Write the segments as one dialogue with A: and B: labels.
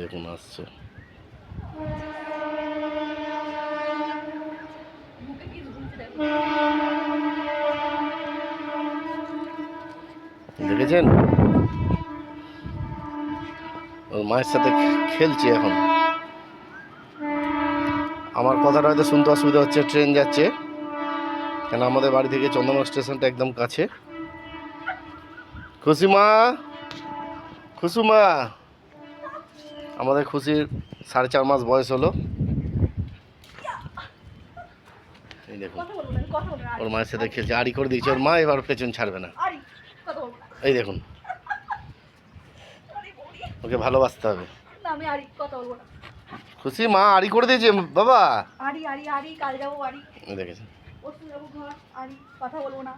A: দেখুন আসছে। দেখেছেন? ওর মায়ের সাথে খেলছে এখন। আমার কথাটা হয়তো শুনতে অসুবিধা হচ্ছে, ট্রেন যাচ্ছে। কেন আমাদের বাড়ি থেকে চন্দননগর স্টেশনটা একদম কাছে। খুশিমা খুশুমা। আমাদের খুশির সাড়ে চার মাস বয়স হলো। এই দেখুন ওর মায়ের সাথে খেলছে আড়ি করে দিয়েছে ওর মা এবার পেছন ছাড়বে না। এই দেখুন ওকে ভালোবাসতে হবে। খুশি মা আড়ি করে দিয়েছে বাবা। দেখেছেন।
B: কথা বলব না।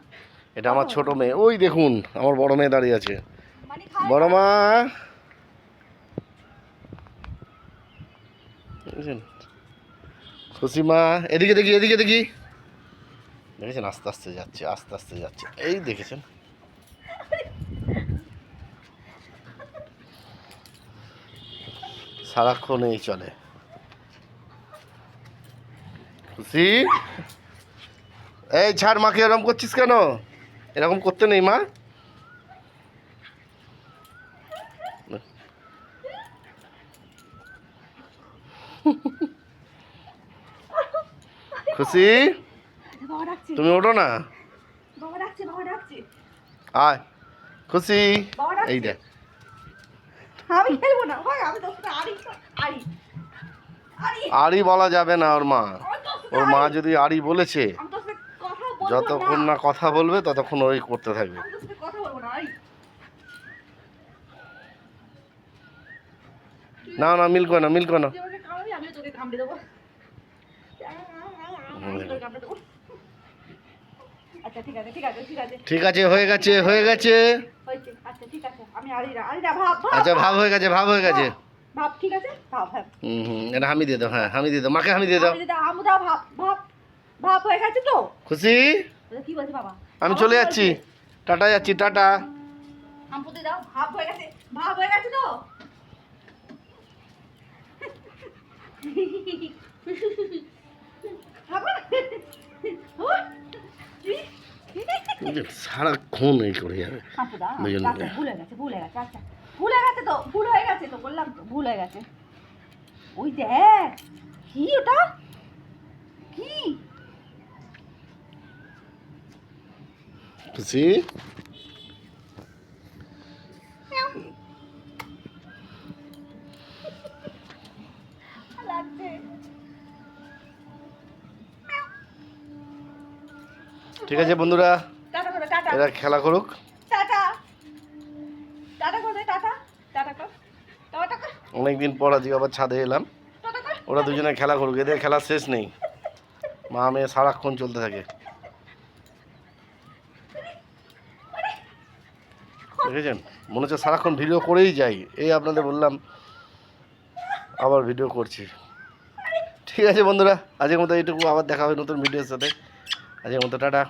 A: এটা আমার ছোট মেয়ে। ওই দেখুন আমার বড় মেয়ে দাঁড়িয়ে আছে।
B: মানে
A: বড় মা। খুশি মা এদিকে দেখি এদিকে দেখি। দেখেছেন? আস্তে আস্তে যাচ্ছে আস্তে আস্তে যাচ্ছে। এই দেখেছেন? সারাক্ষণ এই চলে। খুশি এই ছাড় মাকে এরম করছিস কেন? এরকম করতে নেই মা। খুশি? তুমি ওঠো না। আয়। খুশি? এই দেখ।
B: আমি খেলব না। ভাই আমি
A: আড়ি বলা যাবে না ওর মা। ওর মা যদি আড়ি বলেছে
B: আমি তোর সাথে কথা বলব
A: যতক্ষণ না কথা বলবে ততক্ষণ ওই করতে থাকবে।
B: না
A: না না মিল করে না। মিল করে না
B: আচ্ছা ঠিক আছে
A: হয়ে গেছে হয়ে গেছে।
B: আচ্ছা ভাব
A: আচ্ছা ভাব হয়ে গেছে ভাব হয়ে গেছে।
B: ভাব ঠিক আছে? ভাব
A: হুম হুম এটা হামি দিয়ে দাও হ্যাঁ হামি দিয়ে দাও মাকে হামি দিয়ে দাও।
B: আমি দাও ভাব ভাব। ভাব হয়ে গেছে তো?
A: খুশি?
B: কি বলছে বাবা?
A: আমি চলে যাচ্ছি। টাটা যাচ্ছি টাটা।
B: আমপুতে দাও ভাব হয়ে গেছে ভাব হয়ে গেছে তো?
A: সারাক্ষণ এই করে যাবে
B: আচ্ছা। ভুলে গেছে ভুলে গেছে আচ্ছা। ভুলে গেছে তো ভুল হয়ে গেছে তো বললাম তো ভুল হয়ে গেছে। ওই দেখ কি ওটা? কি?
A: খুশি ঠিক আছে বন্ধুরা এরা খেলা করুক। অনেকদিন পর আজকে আবার ছাদে এলাম। ওরা দুজনে খেলা করুক এদের খেলা শেষ নেই। মা মেয়ে সারাক্ষণ চলতে থাকে। দেখেছেন? মনে হচ্ছে সারাক্ষণ ভিডিও করেই যাই। এই আপনাদের বললাম, আবার ভিডিও করছি। ঠিক আছে বন্ধুরা, আজকের মতো এইটুকু, আবার দেখা হবে নতুন ভিডিওর সাথে। আজকের মতো, টাটা।